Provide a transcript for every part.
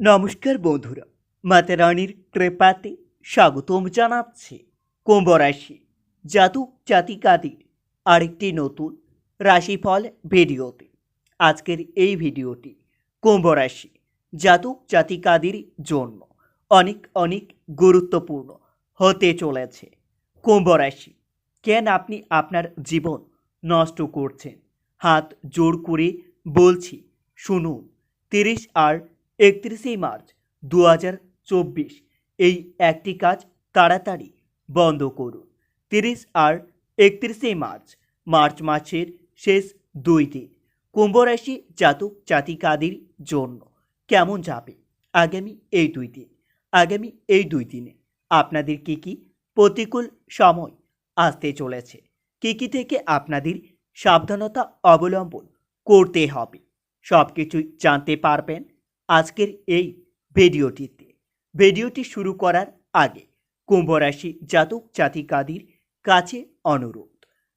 নমস্কার বন্ধুরা, মাতা রানীর কৃপাতে স্বাগতম জানাচ্ছি কুম্ভ রাশি জাতক জাতিকাদের আরেকটি নতুন রাশিফল ভিডিওতে। আজকের এই ভিডিওটি কুম্ভ রাশি জাতক জাতিকাদের জন্য অনেক অনেক গুরুত্বপূর্ণ হতে চলেছে। কুম্ভ রাশি, কেন আপনি আপনার জীবন নষ্ট করছেন? হাত জোর করে বলছি, শুনুন, তিরিশ আর একত্রিশে মার্চ দু হাজার চব্বিশ। এই একটি কাজ তাড়াতাড়ি বন্ধ করুন। তিরিশ আর একত্রিশে মার্চ মার্চ মাসের শেষ দুই দিন কুম্ভ রাশি জাতক জাতিকাদের জন্য কেমন যাবে? আগামী এই দুই দিন, আগামী এই দুই দিনে আপনাদের কি কি প্রতিকূল সময় আসতে চলেছে? কি কি থেকে আপনাদের সাবধানতা অবলম্বন করতে হবে? সব কিছুই জানতে পারবেন আজকের এই ভিডিওটিতে। ভিডিওটি শুরু করার আগে কুম্ভ রাশি জাতক জাতিকাদের কাছে অনুরোধ,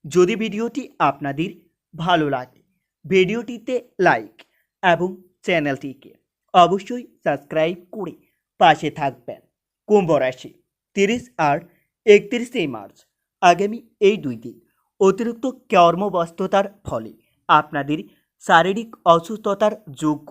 যদি ভিডিওটি আপনাদের ভালো লাগে, ভিডিওটিতে লাইক এবং চ্যানেলটিকে অবশ্যই সাবস্ক্রাইব করে পাশে থাকবেন। কুম্ভ রাশি তিরিশ আর একত্রিশে মার্চ, আগামী এই দুই দিন অতিরিক্ত কর্মব্যস্ততার ফলে আপনাদের শারীরিক অসুস্থতার যোগ্য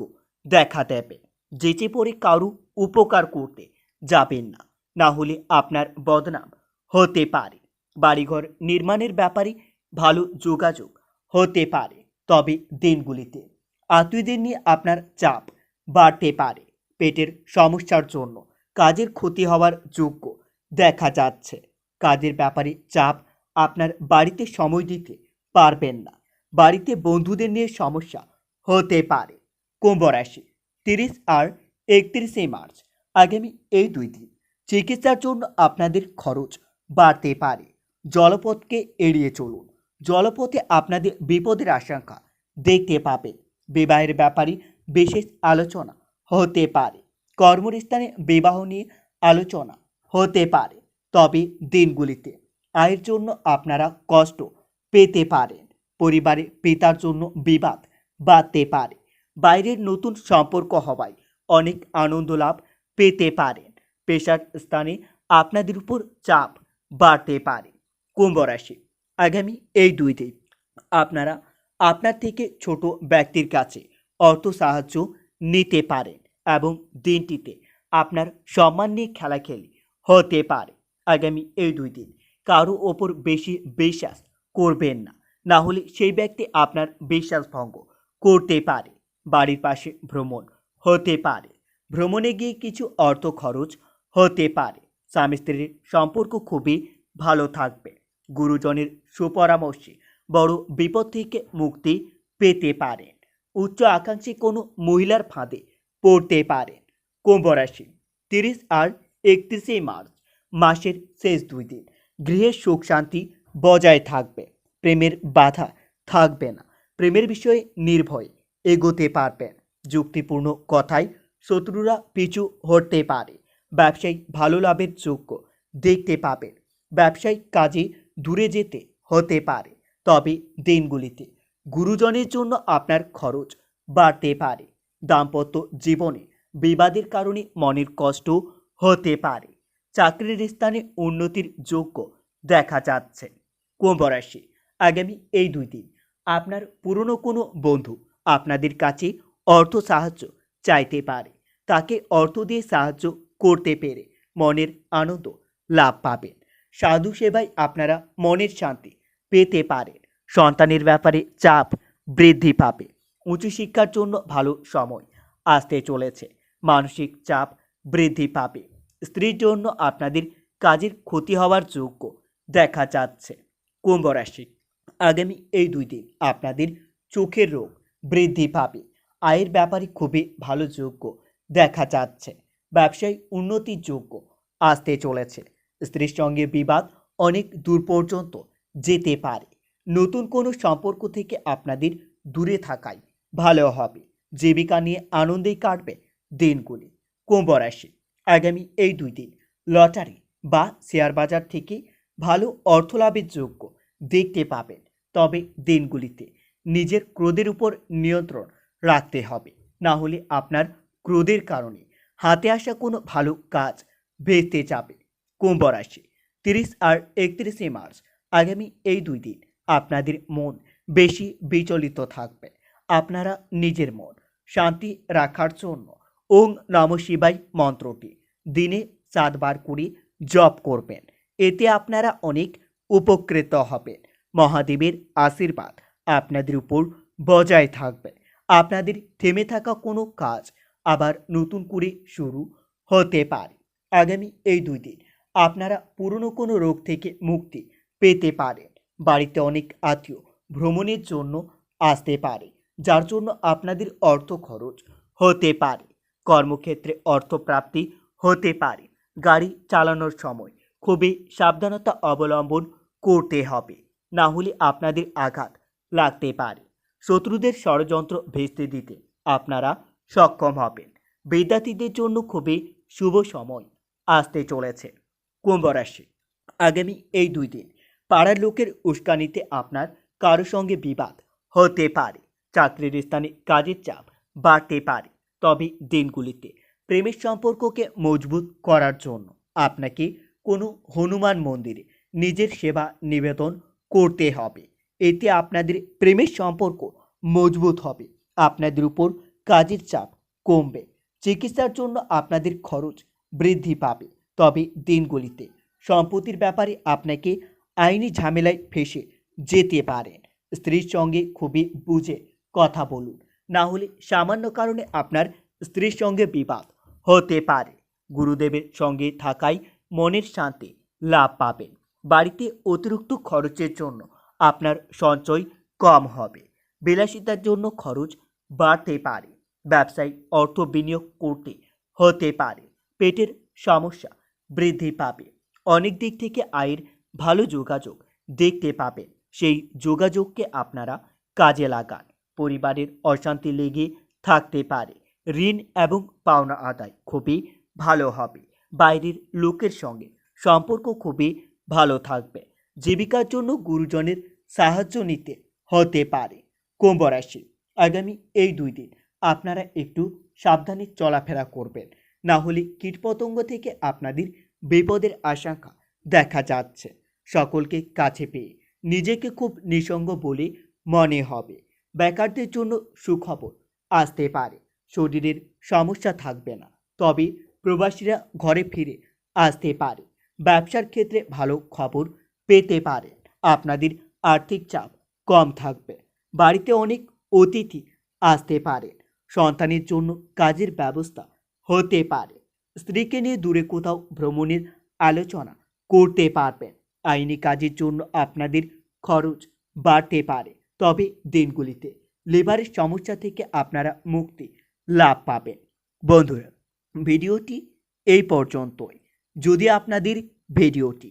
দেখা দেবে। যেচে পড়ে কারু উপকার করতে যাবেন না। না হলে আপনার বদনাম হতে পারে। বাড়িঘর নির্মাণের ব্যাপারে ভালো যোগাযোগ হতে পারে। তবে দিনগুলিতে আত্মীয়দের নিয়ে আপনার চাপ বাড়তে পারে। পেটের সমস্যার জন্য কাজের ক্ষতি হওয়ার যোগ্য দেখা যাচ্ছে। কাজের ব্যাপারে চাপ আপনার বাড়িতে সময় দিতে পারবেন না। বাড়িতে বন্ধুদের নিয়ে সমস্যা হতে পারে। কুম্ভ রাশি তিরিশ আর একত্রিশে মার্চ। আগামী এই দুই দিন চিকিৎসার জন্য আপনাদের খরচ বাড়তে পারে। জলপথকে এড়িয়ে চলুন। জলপথে আপনাদের বিপদের আশঙ্কা দেখতে পাবে বিবাহের ব্যাপারে বিশেষ আলোচনা হতে পারে। কর্মস্থানে বিবাহ নিয়ে আলোচনা হতে পারে। তবে দিনগুলিতে আয়ের জন্য আপনারা কষ্ট পেতে পারেন। পরিবারে পিতার জন্য বিবাদ বাড়তে পারে। বাইরের নতুন সম্পর্ক হওয়ায় অনেক আনন্দ লাভ পেতে পারেন পেশার স্থানে আপনাদের উপর চাপ বাড়তে পারে। কুম্ভ রাশি, আগামী এই দুই দিন আপনারা আপনার থেকে ছোট ব্যক্তির কাছে অর্থ সাহায্য নিতে পারেন এবং দিনটিতে আপনার সম্মান নিয়ে খেলাখেলি হতে পারে। আগামী এই দুই দিন কারও ওপর বেশি বিশ্বাস করবেন না। না হলে সেই ব্যক্তি আপনার বিশ্বাস ভঙ্গ করতে পারে। বাড়ির পাশে ভ্রমণ। হতে পারে। ভ্রমণে গিয়ে কিছু অর্থ খরচ হতে পারে। স্বামী স্ত্রীর সম্পর্ক খুবই ভালো থাকবে। গুরুজনের সুপরামর্শে বড় বিপদ থেকে মুক্তি পেতে পারেন। উচ্চ আকাঙ্ক্ষী কোনো মহিলার ফাঁদে পড়তে পারেন। কুম্ভ রাশি, তিরিশ আর একত্রিশে মার্চ, মাসের শেষ দুই দিন। গৃহের সুখ শান্তি বজায় থাকবে। প্রেমের বাধা থাকবে না। প্রেমের বিষয়ে নির্ভয়ে। এগোতে পারবেন। যুক্তিপূর্ণ কথায় শত্রুরা পিছু হটতে পারে। ব্যবসায়িক ভালো লাভের যোগ্য দেখতে পাবেন। ব্যবসায়িক কাজে দূরে যেতে হতে পারে। তবে দিনগুলিতে গুরুজনের জন্য আপনার খরচ বাড়তে পারে। দাম্পত্য জীবনে বিবাদের কারণে মনের কষ্ট হতে পারে। চাকরির স্থানে উন্নতির যোগ্য দেখা যাচ্ছে। কুম্ভ রাশি, আগামী এই দুই দিন আপনার পুরনো কোনো বন্ধু আপনাদের কাছে অর্থ সাহায্য চাইতে পারে। তাকে অর্থ দিয়ে সাহায্য করতে পেরে মনের আনন্দ লাভ পাবেন। সাধু সেবায় আপনারা মনের শান্তি পেতে পারেন। সন্তানের ব্যাপারে চাপ বৃদ্ধি পাবে। উচ্চশিক্ষার জন্য ভালো সময় আসতে চলেছে। মানসিক চাপ বৃদ্ধি পাবে। স্ত্রীর জন্য আপনাদের কাজের ক্ষতি হওয়ার যোগ্য দেখা যাচ্ছে। কুম্ভ রাশি। আগামী এই দুই দিন আপনাদের চোখের রোগ বৃদ্ধি পাবে। আয়ের ব্যাপারে খুবই ভালো যোগ্য দেখা যাচ্ছে। ব্যবসায় উন্নতির যোগ্য আসতে চলেছে। স্ত্রীর সঙ্গে বিবাদ অনেক দূর পর্যন্ত যেতে পারে। নতুন কোনো সম্পর্ক থেকে আপনাদের দূরে থাকাই ভালো হবে। জীবিকা নিয়ে আনন্দেই কাটবে দিনগুলি। কুম্ভ রাশি। আগামী এই দুই দিন লটারি বা শেয়ার বাজার থেকে ভালো অর্থ লাভের যোগ্য দেখতে পাবেন। তবে দিনগুলিতে নিজের ক্রোধের উপর নিয়ন্ত্রণ রাখতে হবে। না হলে আপনার ক্রোধের কারণে হাতে আসা কোনো ভালো কাজ ভেস্তে যাবে। কুম্ভ রাশি, তিরিশ আর একত্রিশে মার্চ, আগামী এই দুই দিন আপনাদের মন বেশি বিচলিত থাকবে। আপনারা নিজের মন শান্তি রাখার জন্য ওং নম শিবাই মন্ত্রটি দিনে সাতবার করে জপ করবেন। এতে আপনারা অনেক উপকৃত হবেন। মহাদেবের আশীর্বাদ আপনাদের উপর বজায় থাকবে। আপনাদের থেমে থাকা কোনো কাজ আবার নতুন করে শুরু হতে পারে। আগামী এই দুই দিন আপনারা পুরনো কোনো রোগ থেকে মুক্তি পেতে পারেন। বাড়িতে অনেক আত্মীয় ভ্রমণের জন্য আসতে পারে, যার জন্য আপনাদের অর্থ খরচ হতে পারে। কর্মক্ষেত্রে অর্থপ্রাপ্তি হতে পারে। গাড়ি চালানোর সময় খুবই সাবধানতা অবলম্বন করতে হবে। না হলে আপনাদের আঘাত লাগতে পারে। শত্রুদের ষড়যন্ত্র ভেস্তে দিতে আপনারা সক্ষম হবেন। বিদ্যার্থীদের জন্য খুবই শুভ সময় আসতে চলেছে কুম্ভ রাশি। আগামী এই দুই দিন পাড়ার লোকের উস্কানিতে আপনার কারও সঙ্গে বিবাদ হতে পারে। চাকরির স্থানে কাজের চাপ বাড়তে পারে। তবে দিনগুলিতে প্রেমের সম্পর্ককে মজবুত করার জন্য আপনাকে কোনো হনুমান মন্দিরে নিজের সেবা নিবেদন করতে হবে। এতে আপনাদের প্রেমের সম্পর্ক মজবুত হবে। আপনাদের উপর কাজের চাপ কমবে। চিকিৎসার জন্য আপনাদের খরচ বৃদ্ধি পাবে। তবে দিনগুলিতে সম্পত্তির ব্যাপারে আপনাকে আইনি ঝামেলায় ফেসে যেতে পারেন স্ত্রীর সঙ্গে খুবই বুঝে কথা বলুন। না হলে সামান্য কারণে আপনার স্ত্রীর সঙ্গে বিবাদ হতে পারে। গুরুদেবের সঙ্গে থাকায় মনের শান্তি লাভ পাবেন। বাড়িতে অতিরিক্ত খরচের জন্য আপনার সঞ্চয় কম হবে। বিলাসিতার জন্য খরচ বাড়তে পারে। ব্যবসায় অর্থ বিনিয়োগ করতে হতে পারে। পেটের সমস্যা বৃদ্ধি পাবে। অনেক দিক থেকে আয়ের ভালো যোগাযোগ দেখতে পাবেন সেই যোগাযোগকে আপনারা কাজে লাগান। পরিবারের অশান্তি লেগে থাকতে পারে। ঋণ এবং পাওনা আদায় খুবই ভালো হবে। বাইরের লোকের সঙ্গে সম্পর্ক খুবই ভালো থাকবে। জীবিকার জন্য গুরুজনের সাহায্য নিতে হতে পারে। কুম্ভ রাশি, আগামী এই দুই দিন আপনারা একটু সাবধানে চলাফেরা করবেন। না হলে কীটপতঙ্গ থেকে আপনাদের বিপদের আশঙ্কা দেখা যাচ্ছে। সকলকে কাছে পেয়ে নিজেকে খুব নিঃসঙ্গ বলে মনে হবে। বেকারদের জন্য সুখবর আসতে পারে। শরীরের সমস্যা থাকবে না। তবে প্রবাসীরা ঘরে ফিরে আসতে পারে। ব্যবসার ক্ষেত্রে ভালো খবর পেতে পারে আপনাদের আর্থিক চাপ কম থাকবে। বাড়িতে অনেক অতিথি আসতে পারে সন্তানের জন্য কাজের ব্যবস্থা হতে পারে। স্ত্রীকে নিয়ে দূরে কোথাও ভ্রমণের আলোচনা করতে পারবেন। আইনি কাজের জন্য আপনাদের খরচ বাড়তে পারে। তবে দিনগুলিতে লিভারের সমস্যা থেকে আপনারা মুক্তি লাভ পাবেন। বন্ধুরা, ভিডিওটি এই পর্যন্তই। যদি আপনাদের ভিডিওটি